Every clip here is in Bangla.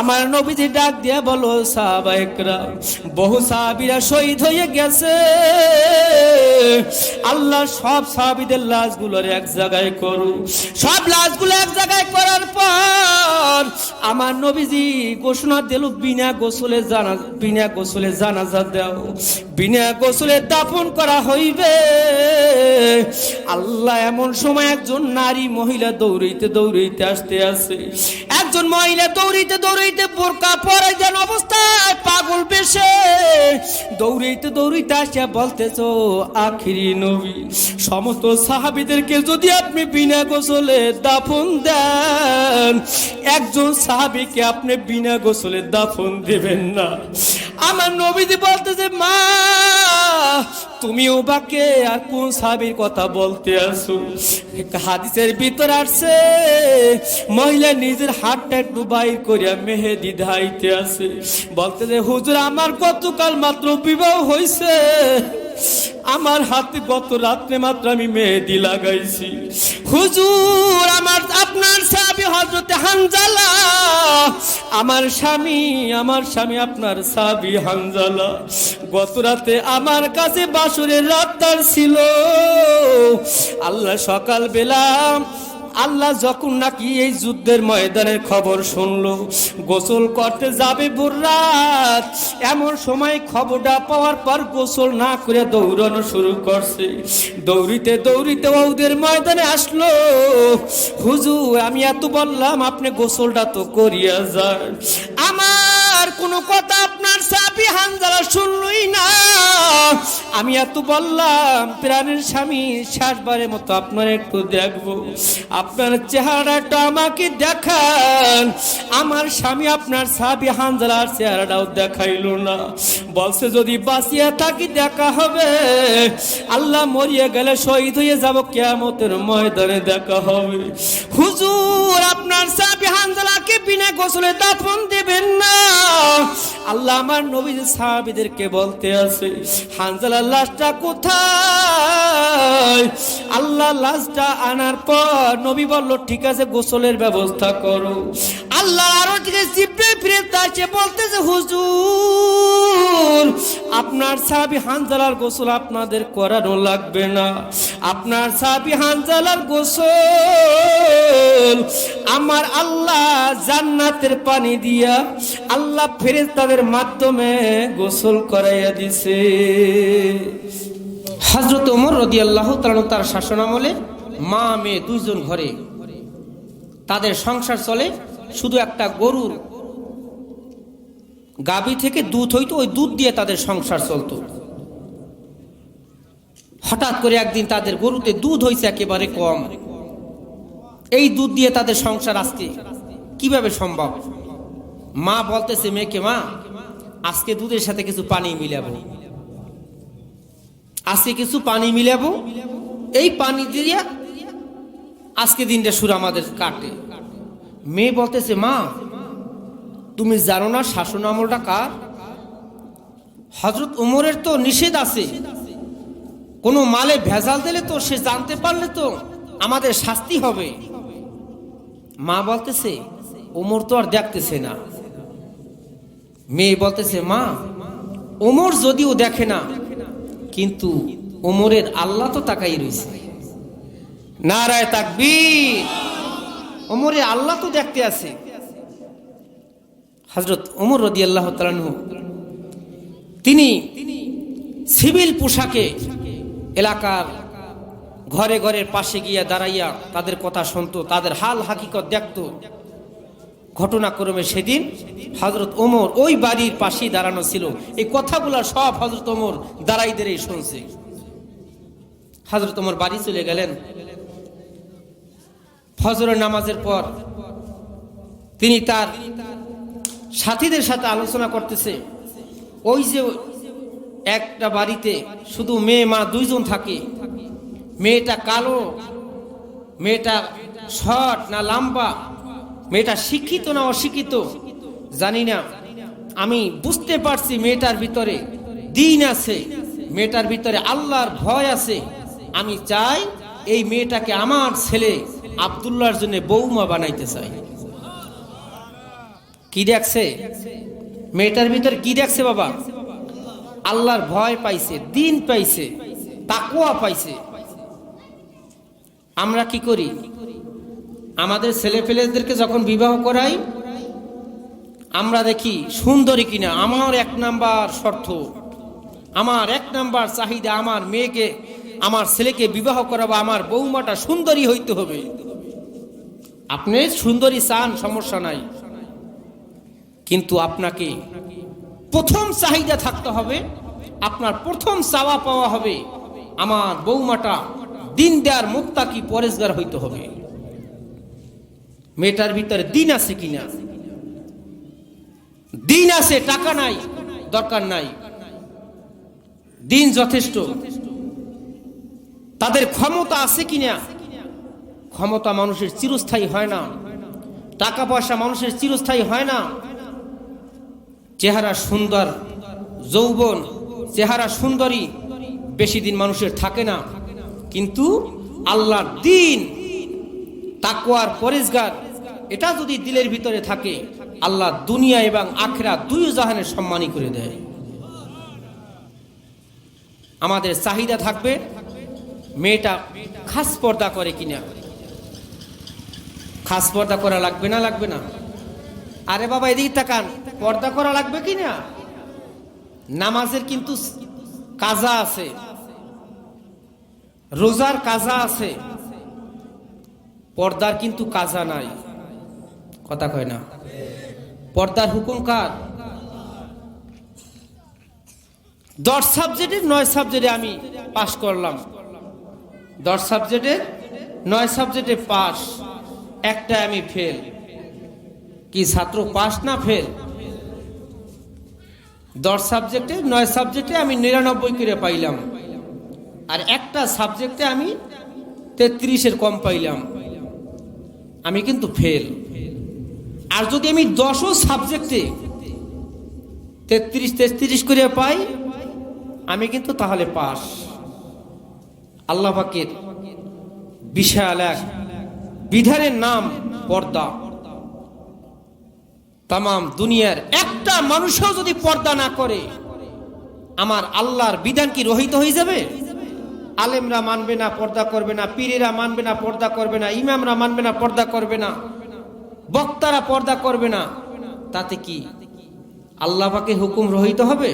আমার নবীজি ডাক দিয়ে বলো সাহাবাহিকরা বহু সাহাবিরা শহীদ হয়ে গেছে। আল্লাহ সব সাহাবিদের লাশগুলোর এক জায়গায় করু সব লাশগুলো এক জায়গায় করার পর আমার নবীজি ঘোষণা দিল, বিনা গোসলে জানা, বিনা গোসলে জানাজা দাও, বিনা গোসলে দাফন করা হইবে। আল্লাহ এমন সময় একজন নারী মহিলা দৌড়াইতে দৌড়াইতে আসতে আসে। একজন মহিলা দৌড়াইতে দৌড়াইতে বোরকা পরে যেন অবস্থায়, পাগল বেশে। দৌড়াইতে দৌড়াইতে আসে বলতেছ, আখিরি নবী, সমস্ত সাহাবিদেরকে যদি আপনি বিনা গোসলে দাফন দেন, একজন সাহাবিকে আপনি বিনা গোসলে দাফন দেবেন না। আমার নবীজি বলতেছে, মা তুমিও বাকে আর কোন সাবির কথা বলতে আসো? হাদিসের ভিতর আসছে, মহিলা নিজের হাতটা একটু বাইর করিয়া মেহেদি ধাইতে আছে বলতে যে, হুজুর, আমার গতকাল মাত্র বিবাহ হয়েছে আমার হাতে গত রাত্রে মাত্র আমি মেহেদি লাগাইছি। হুজুর, আমার, আপনার সাহাবি হজরতে হানজালা। আমার স্বামী আমার স্বামী, আপনার সাবি হানজালা। গত রাতে আমার কাছে বাসুরের রাত্তার ছিল। আল্লাহ সকাল বেলা আল্লাহ যখন নাকি এই যুদ্ধের ময়দানের খবর শুনল, গোসল করতে যাবে বুর্রাত। এমন সময় খবরটা পাওয়ার পর গোসল না করে দৌড়ানো শুরু করছে। দৌড়িতে দৌড়িতে ওদের ময়দানে আসলো। হুজু আমি এত বললাম, আপনি গোসলটা তো করিয়া যান। আমার কোনো কথা আপনার সাবি হানজালা শুনলই না। আমি এত বললাম, প্রাণের স্বামী শেষবারের মতো আপনার একটু দেখব। আপনার চেহারাটা আমাকে দেখান। আমার স্বামী আপনার সাবি হানজালার চেহারাটাও দেখাইল না। বলছে, যদি বাঁচিয়ে থাকি দেখা হবে। আল্লাহ মরিয়ে গেলে শহীদ হয়ে যাব, কেয়ামতের ময়দানে দেখা হবে। হুজুর আপনার সাবি হানজালাকে বিনা গোসলে দাফন দেবেন না। আল্লাহ আমার নবী সাহাবিদেরকে বলতে আছে, হানজালার লাশটা কোথায়? আল্লাহ লাশটা আনার পর নবী বলল, ঠিক আছে, গোসলের ব্যবস্থা করো। আল্লাহ আরও থেকে জিব্বে ফিরে আসে বলতেছে, হুজুর, আপনার সাহাবি হানজালার গোসল আপনাদের করানো লাগবে না। আপনার সাহাবি হানজালার গোসল আমার আল্লাহ জান্নাতের পানি দিয়া আল্লাহ ফেরেশতাদের মাধ্যমে গোসল করাইয়া দিছে। হজরত ওমর রদি আল্লাহ তার শাসন আমলে মা মেয়ে দুইজন ঘরে তাদের সংসার চলে। শুধু একটা গরুর গাবি থেকে দুধ হইতো, ওই দুধ দিয়ে তাদের সংসার চলতো। হঠাৎ করে একদিন তাদের গরুতে দুধ হয়েছে একেবারে কম। এই দুধ দিয়ে তাদের সংসার আজকে কীভাবে সম্ভব? মা বলতেছে, মেয়েকে মা, আজকে দুধের সাথে কিছু পানি মিলাবো। আজকে কিছু পানি মিলাবো? এই পানি দিয়ে আজকে দিনটা সুর আমাদের কাটে। মেয়ে বলতেছে, মা, তুমি জানো না শাসন আমলটা কার? হজরত উমরের তো নিষেধ আছে। কোনো মালে ভেজাল দিলে তো সে জানতে পারলে তো আমাদের শাস্তি হবে। মা বলতেছে ওমর তো আর দেখতেছে না। মেয়ে বলতেছে, মা ওমর যদিও দেখে না, কিন্তু ওমরের আল্লাহ তো তাকাই রয়েছে। নারায় তাকবীর। ওমরের আল্লাহ তো দেখতে আছে। হজরত ওমর রদি আল্লাহ তিনি সিভিল পোশাকে এলাকার ঘরে ঘরের পাশে গিয়া দাঁড়াইয়া তাদের কথা শুনতো, তাদের হাল হাকিকত দেখতো। ঘটনাক্রমে সেদিন হজরত ওমর ওই বাড়ির পাশেই দাঁড়ানো ছিল। এই কথাগুলো সব হজরত ওমর দাঁড়াই দাঁড়িয়ে শুনছে। হজরত ওমর বাড়ি চলে গেলেন। ফজরের নামাজের পর তিনি তার সাথীদের সাথে আলোচনা করতেছে। ওই যে একটা বাড়িতে শুধু মেয়ে, মা দুইজন থাকে। মেয়েটা কালো, মেয়েটা শর্ট না লম্বা, মেয়েটা শিক্ষিত না অশিক্ষিত, জানি না। আমি বুঝতে পারছি মেয়েটার ভিতরে দিন আছে, মেয়েটার ভিতরে আল্লাহর ভয় আছে। আমি চাই এই মেয়েটাকে আমার ছেলে আবদুল্লাহর জন্য বৌমা বানাইতে চাই কি দেখছে? মেয়েটার ভিতর কি দেখছে বাবা? আল্লাহর ভয় পাইছে, দিন পাইছে তাকুয়া পাইছে। আমরা কি করি? আমাদের ছেলে পেলেদেরকে যখন বিবাহ করাই, আমরা দেখি সুন্দরী কিনা, আমার এক নাম্বার শর্ত। আমার এক নাম্বার চাহিদা, আমার মেয়েকে, আমার ছেলেকে বিবাহ করাবো, আমার বৌমাটা সুন্দরী হইতে হবে। আপনি সুন্দরী চান, সমস্যা নাই। কিন্তু আপনাকে প্রথম চাহিদা থাকতে হবে, আপনার প্রথম চাওয়া পাওয়া হবে আমার বৌমাটা দিন দেয়ার মুক্তাকি পরেশগার হইতে হবে। মেয়েটার ভিতরে দিন আছে কিনা? দিন আছে, টাকা নাই, দরকার নাই। দিন যথেষ্ট। তাদের ক্ষমতা আছে কিনা? ক্ষমতা মানুষের চিরস্থায়ী হয় না। টাকা পয়সা মানুষের চিরস্থায়ী হয় না। চেহারা সুন্দর, যৌবন, চেহারা সুন্দরী বেশি দিন মানুষের থাকে না। কিন্তু আল্লাহর দিন তাকুয়ার পরেজগার, এটা যদি দিলের ভিতরে থাকে, আল্লাহ দুনিয়া এবং আখেরা দুই জাহানের সম্মানই করে দেয়। আমাদের চাহিদা থাকবে, মেয়েটা খাস পর্দা করে কিনা। খাস পর্দা করা লাগবে না লাগবে না। আরে বাবা, এদিকে তাকান। পর্দা করা লাগবে কি না? নামাজের কিন্তু কাজা আছে। রোজার কাজা আছে। পর্দার কিন্তু কাজা নাই। কথা কয় না। পর্দার হুকুম কার? দশ সাবজেক্টের নয় সাবজেক্টে আমি পাশ করলাম। দশ সাবজেক্টে নয় সাবজেক্টে পাস একটা আমি ফেল। কি ছাত্র পাস না ফেল? দশ সাবজেক্টে নয় সাবজেক্টে আমি নিরানব্বই করে পাইলাম। আর একটা সাবজেক্টে আমি তেত্রিশের কম পাইলাম। আমি কিন্তু ফেল। আর যদি আমি দশও সাবজেক্টে তেত্রিশ তেত্রিশ করে পাই, আমি কিন্তু তাহলে পাস। আল্লাহ পাকের বিশাল এক বিধানের নাম পর্দা। তাম দুনিয়ার একটা মানুষও যদি পর্দা না করে, আমার আল্লাহর বিধান কি রহিত হয়ে যাবে? আলেমরা মানবে না, পর্দা করবে না, পীরেরা মানবে না, পর্দা করবে না, ইমামরা মানবে না, পর্দা করবে না, বক্তারা পর্দা করবে না। তাতে কি আল্লাহ পাকে হুকুম রহিত হবে?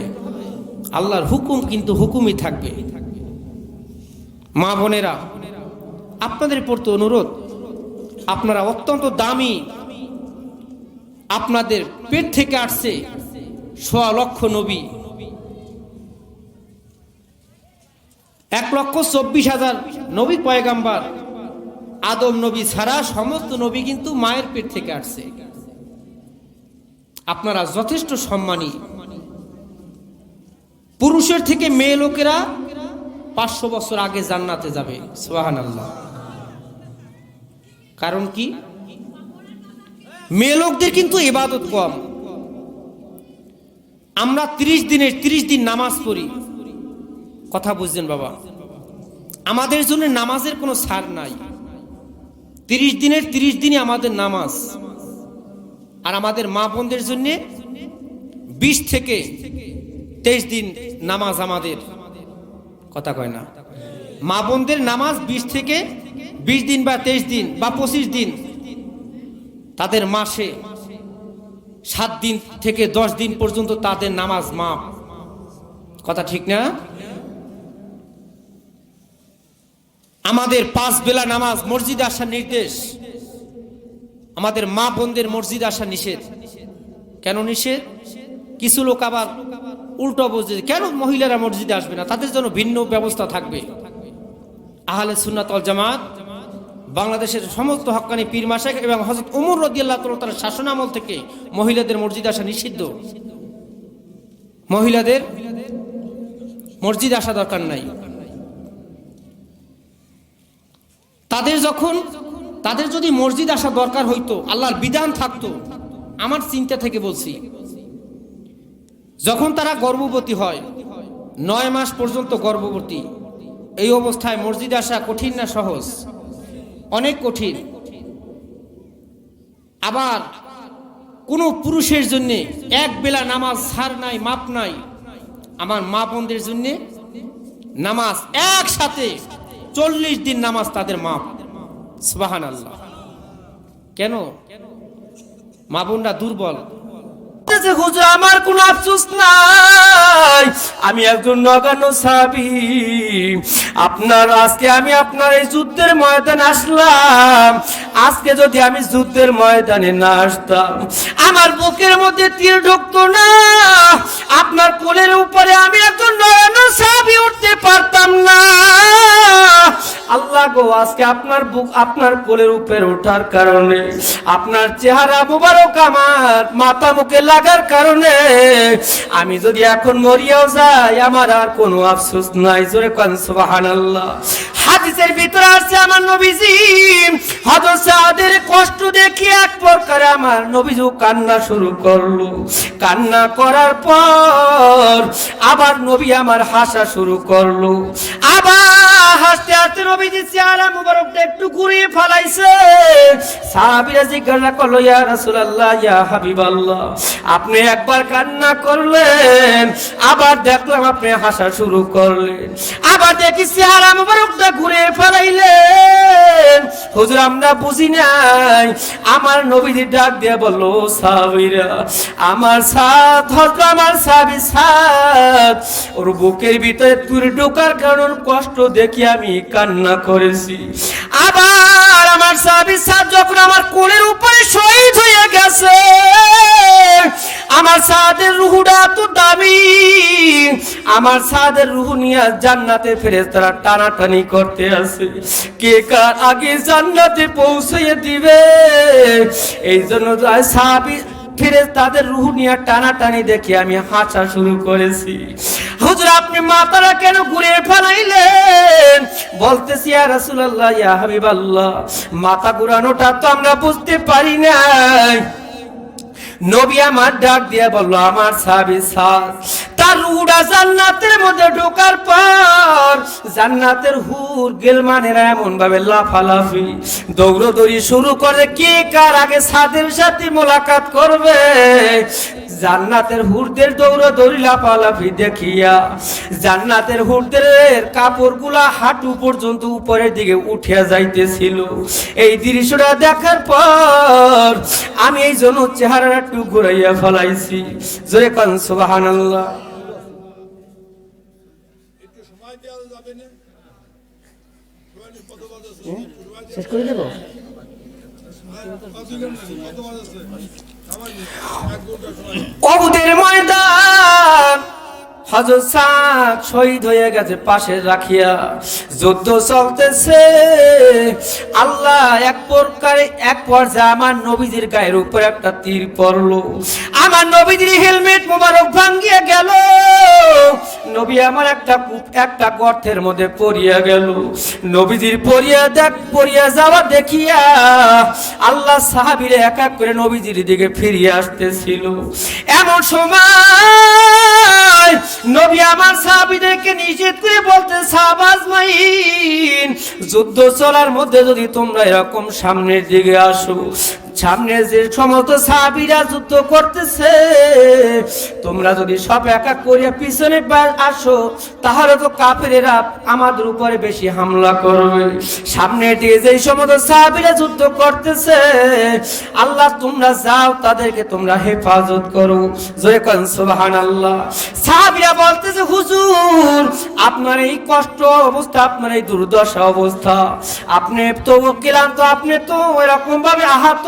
আল্লাহর হুকুম কিন্তু হুকুমই থাকবে। মা বোনেরা, আপনাদের প্রতি অনুরোধ আপনারা অত্যন্ত দামি। আপনাদের পেট থেকে আসছে সোয়া লক্ষ নবী। এক লক্ষ চব্বিশ হাজার নবী পয়গাম্বার। আদম নবী ছাড়া সমস্ত নবী কিন্তু মায়ের পেট থেকে আসছে। আপনারা যথেষ্ট সম্মানী। পুরুষের থেকে মেয়ে লোকেরা পাঁচশো বছর আগে জান্নাতে যাবে। সোহান আল্লাহ কারণ কি? মেয়ে লোকদের কিন্তু এবাদত কম। আমরা ত্রিশ দিনের, ত্রিশ দিন নামাজ পড়ি। কথা বুঝছেন বাবা? আমাদের জন্য নামাজের কোনো সার নাই। তিরিশ দিনের, তিরিশ দিনই আমাদের নামাজ। আর আমাদের মা বোনদের জন্য বিশ থেকে তেইশ দিন নামাজ আমাদের। কথা কয় না? মা বোনদের নামাজ বিশ থেকে বিশ দিন বা তেইশ দিন বা পঁচিশ দিন, তাদের মাসে সাত দিন থেকে দশ দিন পর্যন্ত তাদের নামাজ মাপ কথা ঠিক না? আমাদের পাঁচ বেলা নামাজ মসজিদ আসার নির্দেশ। আমাদের মা বোনদের মসজিদ আসা নিষেধ। কেন নিষেধ? কিছু লোক আবার উল্টো বুঝছে কেন মহিলারা মসজিদে আসবে না? তাদের জন্য ভিন্ন ব্যবস্থা থাকবে। আহলে সুন্নাতল জামাত বাংলাদেশের সমস্ত হক্কানি পীর মাসাক এবং হজরত উমর রদিয়াল্লাহ তার শাসনামল থেকে মহিলাদের মসজিদ আসা নিষিদ্ধ। মহিলাদের মসজিদ আসা দরকার নাই। তাদের যখন, তাদের যদি মসজিদ আসা দরকার হইতো, আল্লাহর বিধান থাকতো, আমার চিন্তা থেকে বলছি, যখন তারা গর্ভবতী হয়, নয় মাস পর্যন্ত গর্ভবতী, এই অবস্থায় মসজিদ আসা কঠিন না সহজ? অনেক কঠিন। আবার কোনো পুরুষের জন্য এক বেলা নামাজ সার নাই, মাপ নাই। আমার মা বোনদের জন্য নামাজ একসাথে চল্লিশ দিন নামাজ তাদের মাপ। সুবাহান আল্লাহ কেন? মা বোনরা দুর্বল। হুজুর, আমার কোন আফসোস নাই। আমি একজন নগানো সাবি আপনার, আজকে আমি আপনার এই যুদ্ধের ময়দানে আসলাম। আজকে যদি আমি যুদ্ধের ময়দানে না আসতাম, আমার বুকের মধ্যে তীর ঢুকতো না। আপনার কোলের উপরে আমি একজন নগানো সাবি উঠতে পারতাম না। আল্লাহ গো, আজকে আপনার বুক, আপনার কোলের উপরে ওঠার কারণে আপনার চেহারা মুবারক আমার মাথা মুখে লাগার কারণে আমি যদি এখন মরিয়াও যাই, আমার আর কোনো আফসোস নাই। জোরে কান সুবহানাল্লাহ। হাদিসের ভিতরে আছে আমার নবীজি। হযরত সাদের কষ্ট দেখি এক প্রকার আমার নবীজু কান্না শুরু করল। কান্না করার পর আবার নবী আমার হাসা শুরু করল। আবার হাসতে হাসতে নবীজি চেহারা মুবারকটা একটু ঘুরিয়ে ফেলাইছে। সাহাবীরা জিজ্ঞাসা করল, ইয়া রাসূলুল্লাহ, ইয়া হাবিবাল্লাহ, আপনি একবার কান্না করলেন, আবার দেখলাম আপনি হাসা শুরু করলেন। আবার দেখি চেহারা মুবারকটা ঘুরিয়ে ফেলাইলেন। হুজুর, আমরা বুঝি নাই। আমার নবীজি ডাক দিয়ে বলল সাবিরা, আমার সাথ হযরত আমার সাবি সাথ ওর বুকের ভিতরে তুই ঢোকার কারণ কষ্ট দেখি আমি কান্না করেছি। আবার আমার সাহাবি সাহেব যখন আমার কোলের উপরে শহীদ হয়ে গেছে, আমার সাদের রুহুটা তো দামি, আমার সাদের রুহু নিয়ে জান্নাতে ফেরে তারা টানাটানি করতে আসে। কে কার আগে জান্নাতে পৌঁছে দিবে? এই জন্য সাহাবি ফিরে তাদের রুহু নিয়ে টানাটানি দেখে আমি হাঁচা শুরু করেছি। হুজুর, আপনি মাতারা কেন ঘুরে ফেলাইলেন? বলতেছি আর রাসূলুল্লাহ, ইয়া হাবিবাল্লাহ, মাথা ঘুরানোটা তো আমরা বুঝতে পারি নাই। নবী আমার ডাক দিয়ে বলল, আমার সাবি সাজ তার রুহটা জান্নাতের মধ্যে ঢোকার পর জান্নাতের হুর গেলমানেরা এমন ভাবে লাফালাফি, দৌড়দৌড়ি শুরু করে কে কার আগে সাদের সাথে মোলাকাত করবে। জান্নাতের হুরদের দৌড়দৌড়ি লাফালাফি দেখিয়া জান্নাতের হুরদের কাপড়গুলা হাঁটু পর্যন্ত উপরের দিকে উঠিয়া যাইতেছিল। এই দৃশ্যটা দেখার পর আমি এই জন্য চেহারাটা একটু ঘুরাইয়া ফেলাইছি। জোরে কান, সুবহানাল্লাহ একটু সময় দেওয়া যাবে না সময় কত বাজাচ্ছে সময় শেষ করে দেবো? অবুদের ময়দান হজর সাদ শহীদ হয়ে গেছে, পাশে রাখিয়া যুদ্ধ চলতেছে। আল্লাহ এক প্রকারে, এক পর্যায়ে আমার নবীজির গায়ের উপর একটা তীর পড়ল। আমার নবীজির হেলমেট মোবারক ভাঙ্গিয়ে গেল। নবী আমার একটা একটা গর্তের মধ্যে পড়িয়া গেল। নবীজির পড়িয়া দেখ, পড়িয়া যাওয়া দেখিয়া আল্লাহ সাহাবীরে এক এক করে নবীজির দিকে ফিরিয়ে আসতেছিল। এমন সময় নবী আমার সাহাবিদেরকে নিষেধ করে বলতে মাইন, যুদ্ধ চলার মধ্যে যদি তোমরা এরকম সামনের দিকে আসো সামনে যে সমস্ত সাহাবীরা যুদ্ধ করতেছে, তোমরা যদি সব একা করিয়া পিছনে আসো, তাহলে তো কাফেরেরা আমাদের উপরে বেশি হামলা করবে। সামনে দিয়ে যে সমস্ত সাহাবীরা যুদ্ধ করতেছে, আল্লাহ তোমরা যাও, তাদেরকে তোমরা হেফাজত করো। জয় কন, সুবহানাল্লাহ। সাহাবীরা বলতেছে, হুজুর, আপনার এই কষ্ট অবস্থা, আপনার এই দুর্দশা অবস্থা, আপনি তো ক্লান্ত, আপনি তো এরকম ভাবে আহত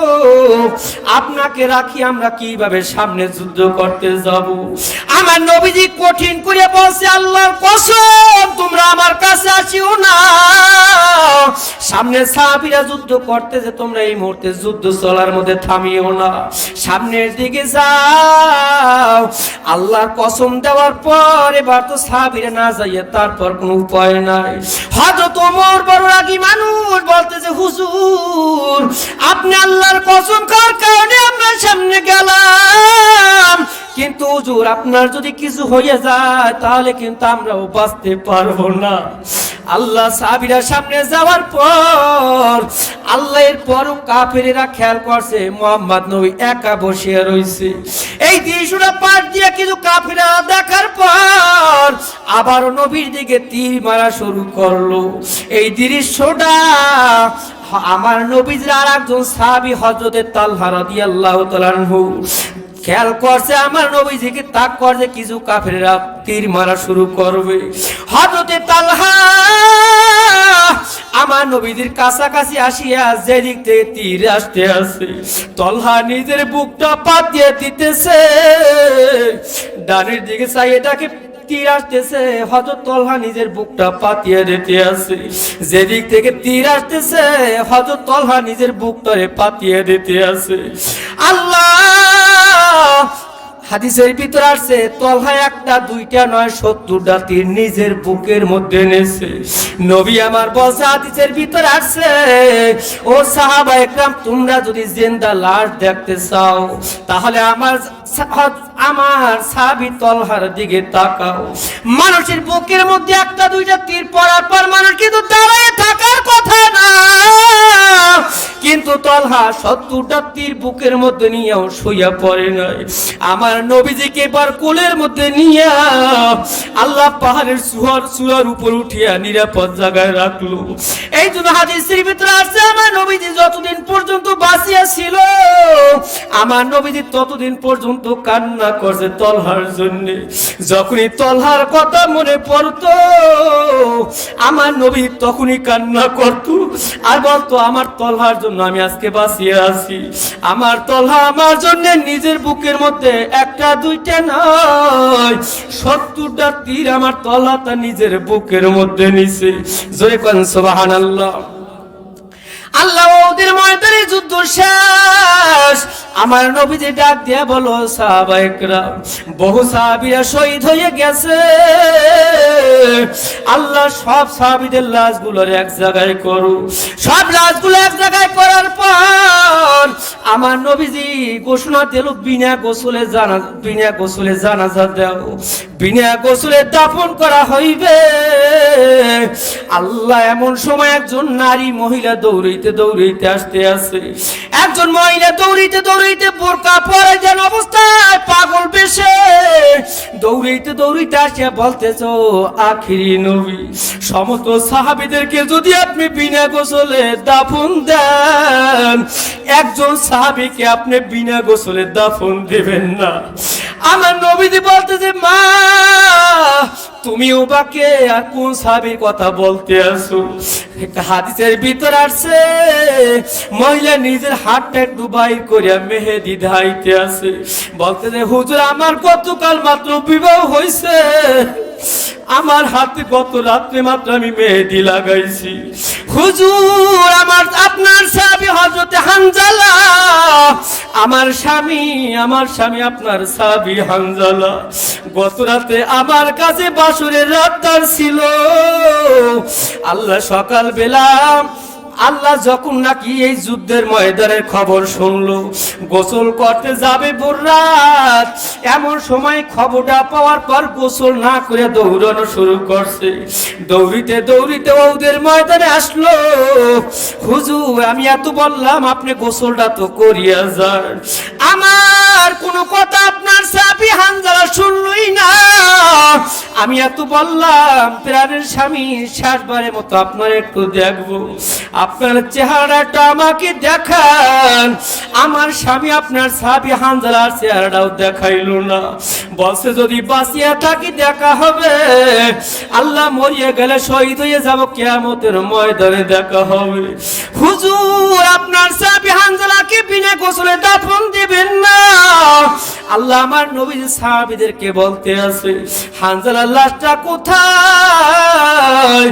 আপনাকে রাখি, আমরা কীভাবে সামনে যুদ্ধ করতে যাব? আমার নবীজি কঠিন করে বলছে, আল্লাহর কসম, তোমরা আমার কাছে আসিও না। সামনে সাহাবীরা যুদ্ধ করতেছে, তোমরা এই মুহূর্তে যুদ্ধ চলার মধ্যে থামিও না। সামনের দিকে যাও। আল্লাহর কসম দেওয়ার পর এবার তো সাহাবীরা না যাইয়ে তারপর কোনো উপায় নাই। হয়তো তোমার বড় রাগী মানুষ বলতেছে, হুজুর, আপনি আল্লাহর কসম খাওয়ার কারণে আমরা সামনে গেলাম। কিন্তু হুজুর, আপনার যদি কিছু হয়ে যায়, তাহলে কিন্তু আমরাও বাঁচতে পারব না। আল্লাহ সাহাবিরা সামনে যাওয়ার পর আল্লাহ এর পরও কাফেরেরা খেয়াল করছে, মোহাম্মদ নবী একা বসিয়া রয়েছে এই দৃশ্যটা পাশ দিয়ে কিছু কাফেরা দেখার পর আবারও নবীর দিকে তীর মারা শুরু করল। এই দৃশ্যটা আমার নবীর আর একজন সাহাবি হজরতের তালহা রাদিয়াল্লাহু তাআলা আনহু। খেয়াল করছে আমার নবীজিকে তাক করছে, কিছু কাফেররা তীর মারা শুরু করবে। হজরতে তালহা আমার নবীদের কাছাকাছি আসিয়া যেদিক থেকে তীর আসতে আসে, তলহা নিজের বুকটা পাতিয়ে দিতেছে। ডানের দিকে চাই এটাকে তীর আসতেছে হজরত তলহা নিজের বুকটা পাতিয়ে দিতে আছে। যেদিক থেকে তীর আসতেছে হজরত তলহা নিজের বুকটারে পাতিয়ে দিতে আছে। আল্লাহ! হাদিসের ভিতর আসছে, তলহা একটা, দুইটা নয়, সত্তরটা তীর নিজের বুকের মধ্যে নেছে। নবী আমার বলছে, হাদিসের ভিতর আসছে, ও সাহাবা একরাম, তোমরা যদি জেন্দা লাশ দেখতে চাও, তাহলে আমার আমার সাবি তলহার দিকে তাকাও। মানুষের বুকের মধ্যে একটা, দুইটা তীর পড়ার পর মানুষ কিন্তু দাঁড়ায় থাকার কথা না। কিন্তু তলহা সত্তরটা তীর বুকের মধ্যে নিয়েও শুইয়া পড়ে নাই। আমার নবীজিকে এবার কোলের মধ্যে নিয়ে আল্লাহ পাহাড়ের সুয়ার সুয়ার উপর উঠিয়া নিরাপদ জায়গায় রাখল। এই জন্য হাদিসের ভিতরে আছে, আমার নবীজি যতদিন পর্যন্ত বাঁচিয়া ছিল, আমার নবীজি ততদিন পর্যন্ত কান্না করছে তলহার জন্য। যখনই তলহার কথা মনে পড়তো, আমার নবী তখনই কান্না করতো। আর বলতো, আমার তলহার জন্য আমি আজকে বাঁচিয়ে আছি। আমার তলা আমার জন্য নিজের বুকের মধ্যে একটা, দুইটা নয় সত্তরটা তীর আমার তলা তা নিজের বুকের মধ্যে নিছে। জয় কন আল্লাহ আল্লাহ ওদের ময়দানে যুদ্ধ শেষ। আমার নবীজি ডাক দিয়া বলো সাহাবাইকরা বহু সাহাবীরা শহীদ হয়ে গেছে। আল্লাহ সব সাহাবীদের লাশগুলোর এক জায়গায় করো। সব লাশগুলো এক জায়গায় করার পর আমার নবীজি ঘোষণা দিল, বিনা গোসলে জানা, বিনা গোসলে জানাজা দাও, বিনা গোসলে দাফন করা হইবে। আল্লাহ এমন সময় একজন নারী মহিলা দৌড়াইতে দৌড়াইতে আসতে আসে একজন মহিলা দৌড়াইতে দৌড়াইতে বোরকা পরে যেন অবস্থায় পাগল বেশে। দৌড়াইতে দৌড়াইতে আসিয়া বলতেছ, আখিরি নবী, সমস্ত সাহাবিদেরকে যদি আপনি বিনা গোসলে দাফন দেন, একজন সাহাবিকে আপনি বিনা গোসলে দাফন দেবেন না। আমার নবীজি বলতেছে মা, তুমি ওবাকে আর কোন সাহাবির কথা বলতে আসো? একটা হাদিসের ভিতর আসছে, মহিলা নিজের হাতটা বাইর করিয়া মেহেদি ধাইতে আছে। বলতে যে, হুজুর, আমার গতকাল মাত্র বিবাহ হয়েছে আমার হাতে গত রাত্রে মাত্র আমি মেহেদি লাগাইছি। হুজুর, আমার, আপনার স্বামী হজরতে হানজালা। আমার স্বামী আমার স্বামী আপনার স্বামী হানজালা। গত রাতে আমার কাছে বাসুরের রাতদার ছিল। আল্লাহ সকাল বেলা আল্লাহ যখন নাকি এই যুদ্ধের ময়দানের খবর শুনলো, গোসল করতে যাবে রাত এমন সময় খবরটা পাওয়ার পর গোসল না করে দৌড়ানো শুরু করছে। দৌড়িতে দৌড়িতে ওদের ময়দানে আসলো। হুজুর, আমি এত বললাম, আপনি গোসলটা তো করিয়া যান। আমার কোনো কথা আপনার সাপি হানজালা শুনলই না। আমি এত বললাম, প্রাণের স্বামী শেষবারের মতো আপনার একটু দেখব। আপনার চেহারাটা আমাকে দেখান। আমার স্বামী আপনার সাবি হানজালার চেহারাটাও দেখাইল না। বলছে, যদি বাঁচিয়া থাকি দেখা হবে। আল্লাহ মরিয়ে গেলে শহীদ হয়ে যাব, কেয়ামতের ময়দানে দেখা হবে। হুজুর, আপনার সাবি হানজালাকে বিনা গোসলে দাফন দিবেন না। আল্লাহ আমার নবী সাহাবিদেরকে বলতে আছে হানজালার লাশটা কোথায়?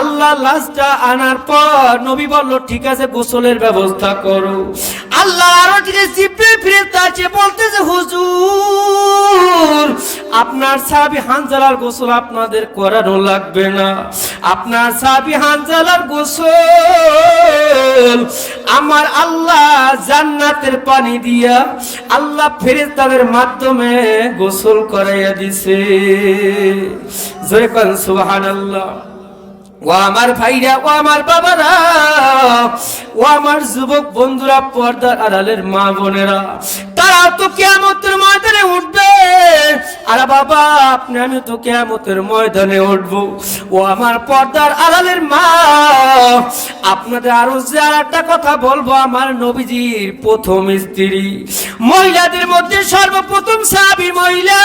আল্লাহ লাশটা আনার পর নবী বলল, ঠিক আছে, গোসলের ব্যবস্থা করো। আল্লাহ আরও জিব্রে ফিরে আছে বলতেছে হুজুর, আপনার সাহাবি হানজালার গোসল আপনাদের করানো লাগবে না। আপনার সাহাবি হানজালার গোসল আমার আল্লাহ জান্নাতের পানি দিয়া, আল্লাহ ফেরেস্তাদের মাধ্যমে গোসল করাইয়া দিছে। জয় সুহান আল্লাহ ও আমার ভাইরা, ও আমার বাবারা, ও আমার যুবক বন্ধুরা, পর্দার আড়ালের মা বোনেরা তারা তো কেমতের ময়দানে উঠবে। আর বাবা, আপনি আমি তো কেমতের ময়দানে উঠবো। ও আমার পর্দার আড়ালের মা। আপনাদের আরও যে আর একটা কথা বলব, আমার নবীজির প্রথম স্ত্রী। মহিলাদের মধ্যে সর্বপ্রথম সাবি মহিলা।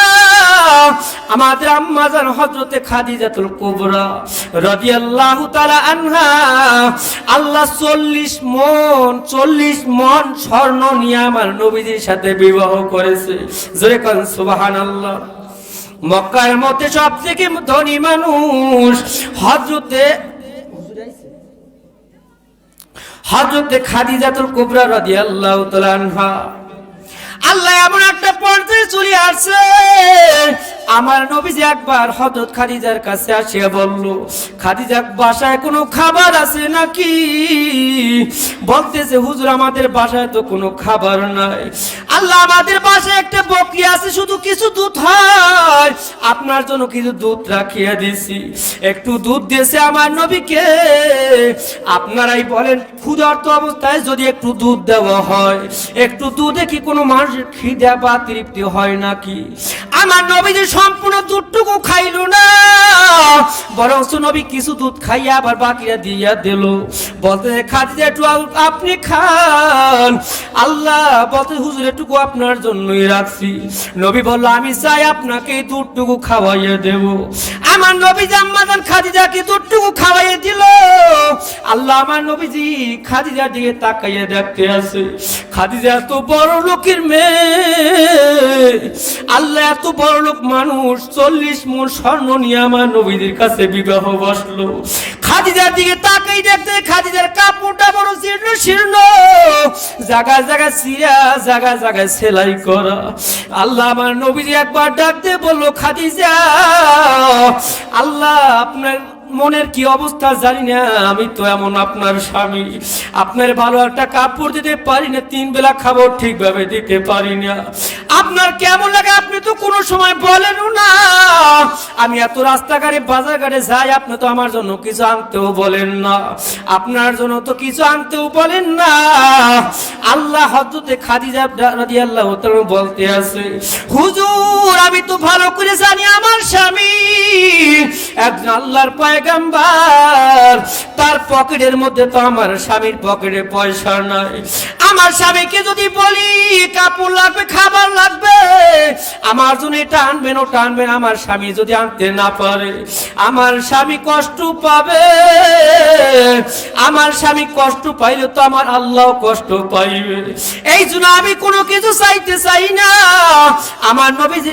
আমাদের আম্মাজান হজরতে খাদিজাতুল কুবরা রাদিয়াল্লাহু তাআলা আনহা। আল্লাহ চল্লিশ মন চল্লিশ মন স্বর্ণ নিয়ে আমার নবীজির সাথে বিবাহ করেছে। জোরে কন, সুবহানাল্লাহ। মক্কার মধ্যে সব থেকে ধনী মানুষ হজরতে হজরতে খাদিজাতুল কুবরা রাদিয়াল্লাহু তাআলা আল্লাহ আল্লাহ এমন একটা পর্যায়ে চলে আসছে আমার নবীজি একবার হজরত খাদিজার কাছে আসিয়া বলল, খাদিজা, বাসায় কোনো খাবার আছে নাকি? বলতেছে হুজুর, আমাদের বাসায় তো কোনো খাবার নাই। আল্লাহ আমাদের বাসায় একটা বকরি আছে, শুধু কিছু দুধ হয়। আপনার জন্য কিছু দুধ রাখিয়া দিছি। একটু দুধ দিয়েছে আমার নবীকে। আপনারাই বলেন, ক্ষুধার্ত অবস্থায় যদি একটু দুধ দেওয়া হয়, একটু দুধে কি কোনো মানুষের খিদা বা তৃপ্তি হয় নাকি? আমার নবী যে সম্পূর্ণ দুধটুকু খাইল না। বরং নবী কিছু দুধ খাইয়া আবার বাকিরা দিয়া দিল। বলতে, খাদিজা, একটু আপনি খান। আল্লাহ বলতে, হুজুর এটুকু আপনার জন্যই রাখছি। নবী বলল, আমি চাই আপনাকে দুধটুকু খাওয়াইয়া দেব। আমার নবী জাম্মাদান খাদিজাকে দুটুকু খাওয়াইয়ে দিল। আল্লাহ আমার নবীজি খাদিজার দিকে তাকাইয়ে দেখতে আছে। খাদিজা এত বড় লোকের মেয়ে। আল্লাহ এত বড় লোক মানুষ, চল্লিশ মন স্বর্ণ নিয়ে আমার নবীদের কাছে বিবাহ বসল। খাদিজার দিকে তাকাই দেখতে, খাদিজার কাপড়টা বড় শীর্ণ শীর্ণ। জায়গায় জায়গায় সিরা জায়গায় জায়গায় সেলাই করা। আল্লাহ আমার নবীজি একবার ডাকতে বলল, খাদিজা, আল্লাহ, আপনার মনের কি অবস্থা জানি না, আমি তো এমন আপনার স্বামী। আপনার ভালো একটা কাপড় দিতে পারি না, তিন বেলা খাবার ঠিকভাবে দিতে পারি না। আপনার কেমন লাগে আপনি তো কোনো সময় বলেনও না। আমি এত রাস্তাঘাটে, বাজারঘাটে যাই, আপনি তো আমার জন্য কিছু আনতেও বলেন না। আপনার জন্য তো কিছু আনতেও বলেন না। আল্লাহ হজরতে খাদিজা রাদিয়াল্লাহু তাআলা বলতে আছে, হুজুর, আমি তো ভালো করে জানি আমার স্বামী একজন আল্লাহর পয়গাম্বার। তার পকেটের মধ্যে তো আমার স্বামীর পকেটে পয়সা নাই। আমার স্বামীকে যদি বলি, কাপড় লাগবে, খাবার লাগবে আমার জন্য টানবেন ও টানবেন আমার স্বামী যদি আনতে না পারে, আমার স্বামী কষ্ট পাবে। আমার স্বামী কষ্ট পাইলে তো আমার আল্লাহ কষ্ট পাইবে। এই জন্য আমি কোনো কিছু চাইতে চাই না। আমার নবীজি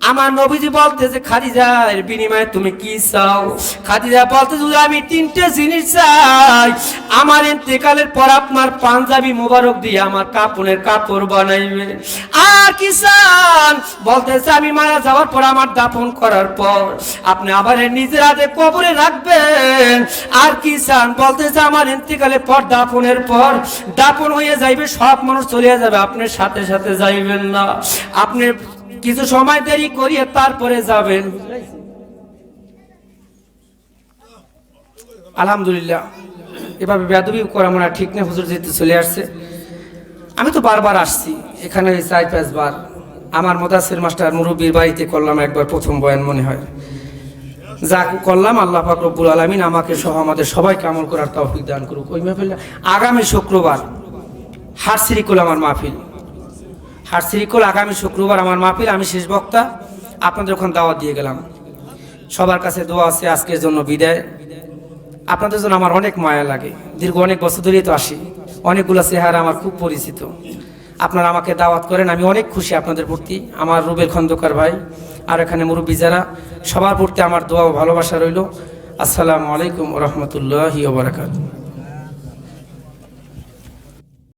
আমার নবীজি বলতেছে খাদিজা এর বিনিময়ে তুমি কি চাও? খাদিজা বলতেছে "হুজুর, আমি তিনটে জিনিস চাই আমার ইন্তেকালের পর আপনার পাঞ্জাবি মোবারক দিয়ে আমার কাপড়ের কাপড় বানাইবে। আর কি চান? বলতেছে আমি মারা যাওয়ার পর আমার দাফন করার পর আপনি আবার নিজের হাতে কবরে রাখবেন। আর কি চান? বলতেছে আমার ইন্তেকালের পর দাফনের পর দাফন হয়ে যাইবে সব মানুষ চলে যাবে আপনার সাথে সাথে যাইবেন না। আপনি কিছু সময় দেরি করিয়ে তারপরে যাবেন। আলহামদুলিল্লাহ। এভাবে বেদবি করা মনে ঠিক না হুজুর যেহেতু চলে আসছে। আমি তো বারবার আসছি, এখানে চার পাঁচবার আমার মোদাসির মাস্টার মুরব্বীর বাড়িতে করলাম একবার প্রথম বয়ান মনে হয়। যা করলাম আল্লাহ পাক রব্বুল আলমিন আমাকে সহ আমাদের সবাই কামল করার তৌফিক দান করুক। ওই মাহফিল আগামী শুক্রবার হারসিরিকুল আমার মাহফিল। হারসিরিকুল আগামী শুক্রবার আমার মাহফিল, আমি শেষ বক্তা, আপনাদের ওখানে দাওয়াত দিয়ে গেলাম। সবার কাছে দোয়া আছে, আজকের জন্য বিদায়। আপনাদের জন্য আমার অনেক মায়া লাগে। দীর্ঘ অনেক বছর ধরেই তো আসি। অনেকগুলো চেহারা আমার খুব পরিচিত। আপনারা আমাকে দাওয়াত করেন, আমি অনেক খুশি আপনাদের প্রতি। আমার রুবেল খন্দকার ভাই, আর এখানে মুরব্বী যারা, সবার প্রতি আমার দোয়া ভালোবাসা রইল। আসসালামু আলাইকুম রহমতুল্লাহি ওবরাকাতুহ